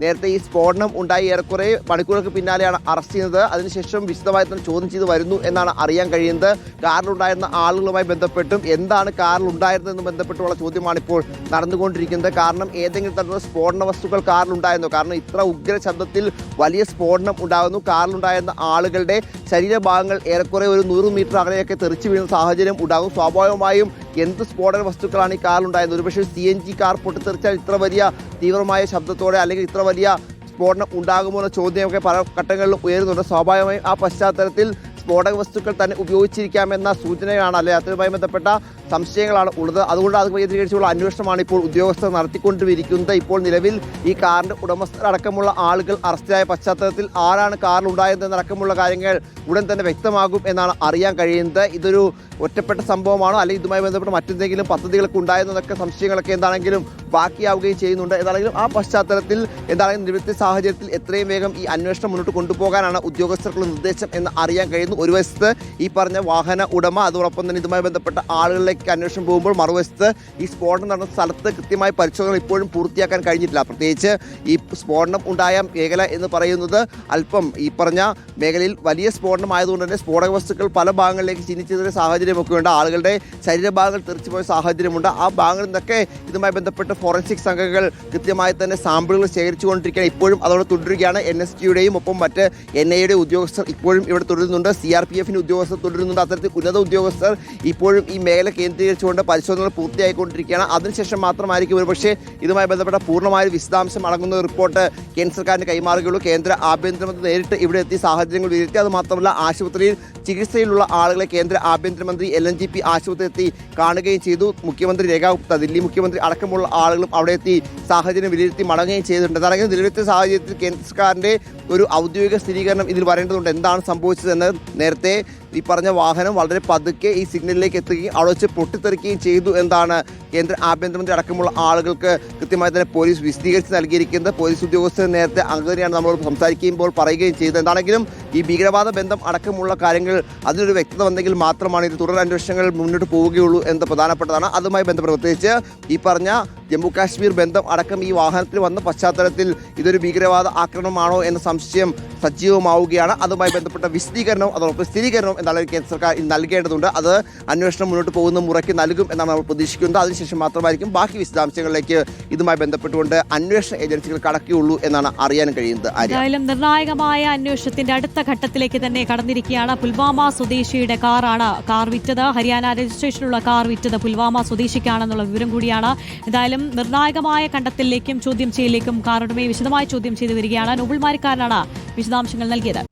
നേരത്തെ ഈ സ്ഫോടനം ഉണ്ടായി ഏറെക്കുറെ മണിക്കൂറുകൾക്ക് പിന്നാലെയാണ് അറസ്റ്റ് ചെയ്യുന്നത് അതിനുശേഷം വിശദമായി തന്നെ ചോദ്യം ചെയ്ത് വരുന്നു എന്നാണ് അറിയാൻ കഴിയുന്നത്. കാറിലുണ്ടായിരുന്ന ആളുകളുമായി ബന്ധപ്പെട്ടും എന്താണ് കാറിൽ ഉണ്ടായിരുന്നതെന്ന് ബന്ധപ്പെട്ടുള്ള ചോദ്യമാണ് ഇപ്പോൾ നടന്നുകൊണ്ടിരിക്കുന്നത്. കാരണം ഏതെങ്കിലും തരത്തിലുള്ള സ്ഫോടന വസ്തുക്കൾ കാറിലുണ്ടായിരുന്നോ? കാരണം ഇത്ര ഉഗ്ര ശബ്ദത്തിൽ വലിയ സ്ഫോടനം ഉണ്ടാകുന്നു. കാറിലുണ്ടായിരുന്ന ആളുകളുടെ ശരീരഭാഗങ്ങൾ ഏറെക്കുറെ ഒരു നൂറ് മീറ്റർ അകലെയൊക്കെ തെറിച്ചു വീഴുന്ന സാഹചര്യം ഉണ്ടാകും സ്വാഭാവികമായും എന്ത് സ്ഫോടന വസ്തുക്കളാണ് ഈ കാറിലുണ്ടായത്? ഒരുപക്ഷെ സി എൻ ജി കാർ പൊട്ടിത്തെറിച്ചാൽ ഇത്ര വലിയ തീവ്രമായ ശബ്ദത്തോടെ അല്ലെങ്കിൽ ഇത്ര വലിയ സ്ഫോടനം ഉണ്ടാകുമോ എന്ന ചോദ്യമൊക്കെ പല ഘട്ടങ്ങളിലും ഉയരുന്നുണ്ട്. സ്വാഭാവികമായും ആ പശ്ചാത്തലത്തിൽ സ്ഫോടക വസ്തുക്കൾ തന്നെ ഉപയോഗിച്ചിരിക്കാമെന്ന സൂചനയാണ് അല്ലെ? അതുമായി ബന്ധപ്പെട്ട സംശയങ്ങളാണ് ഉള്ളത്. അതുകൊണ്ട് അത് കേന്ദ്രീകരിച്ചുള്ള അന്വേഷണമാണ് ഇപ്പോൾ ഉദ്യോഗസ്ഥർ നടത്തിക്കൊണ്ടിരിക്കുന്നത്. ഇപ്പോൾ നിലവിൽ ഈ കാറിന്റെ ഉടമസ്ഥരടക്കമുള്ള ആളുകൾ അറസ്റ്റിലായ പശ്ചാത്തലത്തിൽ ആരാണ് കാറിൽ ഉണ്ടായതെന്നടക്കമുള്ള കാര്യങ്ങൾ ഉടൻ തന്നെ വ്യക്തമാകും എന്നാണ് അറിയാൻ കഴിയുന്നത്. ഇതൊരു ഒറ്റപ്പെട്ട സംഭവമാണോ? അല്ലെങ്കിൽ ഇതുമായി ബന്ധപ്പെട്ട് മറ്റെന്തെങ്കിലും പദ്ധതികളൊക്കെ ഉണ്ടായെന്നൊക്കെ സംശയങ്ങളൊക്കെ എന്താണെങ്കിലും ബാക്കിയാവുകയും ചെയ്യുന്നുണ്ട്. എന്താണെങ്കിലും ആ പശ്ചാത്തലത്തിൽ എന്താണെങ്കിലും നിവൃത്തി സാഹചര്യത്തിൽ എത്രയും വേഗം ഈ അന്വേഷണം മുന്നോട്ട് കൊണ്ടുപോകാനാണ് ഉദ്യോഗസ്ഥർക്കുള്ള നിർദ്ദേശം എന്ന് അറിയാൻ കഴിയുന്നു. ഒരു വശത്ത് ഈ പറഞ്ഞ വാഹന ഉടമ അതോടൊപ്പം തന്നെ ഇതുമായി ബന്ധപ്പെട്ട ആളുകളിലേക്ക് അന്വേഷണം പോകുമ്പോൾ മറുവശത്ത് ഈ സ്ഫോടനം നടന്ന സ്ഥലത്ത് കൃത്യമായ പരിശോധന ഇപ്പോഴും പൂർത്തിയാക്കാൻ കഴിഞ്ഞിട്ടില്ല. പ്രത്യേകിച്ച് ഈ സ്ഫോടനം ഉണ്ടായ മേഖല എന്ന് പറയുന്നത് അല്പം ഈ പറഞ്ഞ മേഖലയിൽ വലിയ സ്ഫോടനം ആയതുകൊണ്ട് തന്നെ സ്ഫോടക വസ്തുക്കൾ പല ഭാഗങ്ങളിലേക്ക് ചിന്നിച്ചതിന്റെ സാഹചര്യമൊക്കെ ഉണ്ട്. ആളുകളുടെ ശരീരഭാഗങ്ങൾ തെറിച്ചുപോയ സാഹചര്യമുണ്ട്. ആ ഭാഗങ്ങളിൽ നിന്നൊക്കെ ഇതുമായി ബന്ധപ്പെട്ട് ഫോറൻസിക് സംഘങ്ങൾ കൃത്യമായി തന്നെ സാമ്പിളുകൾ ശേഖരിച്ചുകൊണ്ടിരിക്കുകയാണ്. ഇപ്പോഴും അതോടെ തുടരുകയാണ്. എൻ എസ് ടിയുടെയും ഒപ്പം മറ്റ് എൻ ഐയുടെ ഉദ്യോഗസ്ഥർ ഇപ്പോഴും ഇവിടെ തുടരുന്നുണ്ട്. സി ആർ പി എഫിന്റെ ഉദ്യോഗസ്ഥർ തുടരുന്നുണ്ട്. അത്തരത്തിൽ ഉന്നത ഉദ്യോഗസ്ഥർ ഇപ്പോഴും ഈ മേഖല കേന്ദ്രീകരിച്ചുകൊണ്ട് പരിശോധനകൾ പൂർത്തിയായിക്കൊണ്ടിരിക്കുകയാണ്. അതിനുശേഷം മാത്രമായിരിക്കും ഒരുപക്ഷെ ഇതുമായി ബന്ധപ്പെട്ട പൂർണമായ വിശദാംശം അടങ്ങുന്ന റിപ്പോർട്ട് കേന്ദ്ര സർക്കാരിന് കൈമാറുകയുള്ളൂ. കേന്ദ്ര ആഭ്യന്തരമന്ത്രി നേരിട്ട് ഇവിടെ എത്തി സാഹചര്യങ്ങൾ വിലയിരുത്തി. അത് മാത്രമല്ല ആശുപത്രിയിൽ ചികിത്സയിലുള്ള ആളുകളെ കേന്ദ്ര ആഭ്യന്തരമന്ത്രി എൽ എൻ ജി പി ആശുപത്രി എത്തി കാണുകയും ചെയ്തു. മുഖ്യമന്ത്രി രേഖ ഗുപ്ത ദില്ലി മുഖ്യമന്ത്രി അടക്കമുള്ള ആളുകളും അവിടെ എത്തി സാഹചര്യം വിലയിരുത്തി മടങ്ങുകയും ചെയ്തിട്ടുണ്ട്. അതായത് നിലവിലത്തെ സാഹചര്യത്തിൽ കേന്ദ്ര സർക്കാരിന്റെ ഒരു ഔദ്യോഗിക സ്ഥിരീകരണം ഇതിൽ വരേണ്ടതുണ്ട്. എന്താണ് സംഭവിച്ചതെന്ന് നേരത്തെ ഈ പറഞ്ഞ വാഹനം വളരെ പതുക്കെ ഈ സിഗ്നലിലേക്ക് എത്തുകയും അവിടെ വെച്ച് പൊട്ടിത്തെറിക്കുകയും ചെയ്തു എന്നാണ് കേന്ദ്ര ആഭ്യന്തരമന്ത്രി അടക്കമുള്ള ആളുകൾക്ക് കൃത്യമായി തന്നെ പോലീസ് വിശദീകരിച്ച് നൽകിയിരിക്കുന്നത്. പോലീസ് ഉദ്യോഗസ്ഥർ നേരത്തെ അങ്ങനെയാണ് നമ്മളോട് സംസാരിക്കുമ്പോൾ പറയുകയും ചെയ്തത്. എന്താണെങ്കിലും ഈ ഭീകരവാദ ബന്ധം അടക്കമുള്ള കാര്യങ്ങൾ അതിനൊരു വ്യക്തത വന്നെങ്കിൽ മാത്രമാണ് ഇത് തുടർ അന്വേഷണങ്ങൾ മുന്നോട്ട് പോവുകയുള്ളൂ എന്ന് പ്രധാനപ്പെട്ടതാണ്. അതുമായി ബന്ധപ്പെട്ട് പ്രത്യേകിച്ച് ഈ പറഞ്ഞ ജമ്മു കാശ്മീർ ബന്ധം അടക്കം ഈ വാഹനത്തിൽ വന്ന പശ്ചാത്തലത്തിൽ ഇതൊരു ഭീകരവാദ ആക്രമണമാണോ എന്ന സംശയം സജീവമാവുകയാണ്. അതുമായി ബന്ധപ്പെട്ട വിശദീകരണവും അതോടൊപ്പം സ്ഥിരീകരണവും എന്താണ് കേന്ദ്ര സർക്കാർ നൽകേണ്ടതുണ്ട്. അത് അന്വേഷണം മുന്നോട്ട് പോകുന്ന മുറയ്ക്ക് നൽകും എന്നാണ് നമ്മൾ പ്രതീക്ഷിക്കുന്നത്. അതിനുശേഷം മാത്രമായിരിക്കും ബാക്കി വിശദാംശങ്ങളിലേക്ക് ഇതുമായി ബന്ധപ്പെട്ടുകൊണ്ട് അന്വേഷണ ഏജൻസികൾ കടക്കുകയുള്ളൂ എന്നാണ് അറിയാൻ കഴിയുന്നത് എന്തായാലും നിർണായകമായ അന്വേഷണത്തിന്റെ അടുത്ത ഘട്ടത്തിലേക്ക് തന്നെ കടന്നിരിക്കുകയാണ്. പുൽവാമ സ്വദേശിയുടെ കാറാണ് കാർ വിറ്റത്. ഹരിയാന രജിസ്ട്രേഷനുള്ള കാർ വിറ്റത് പുൽവാമ സ്വദേശിക്കാണെന്നുള്ള വിവരം കൂടിയാണ്. എന്തായാലും നിർണായകമായ കണ്ടെത്തലിലേക്കും ചോദ്യം ചെയ്യലിലേക്കും കാറുടമയെ വിശദമായി ചോദ്യം ചെയ്തു വരികയാണ് നോബിൾ മാരിക്കാരനാണ് വിശദാംശങ്ങൾ നൽകിയത്.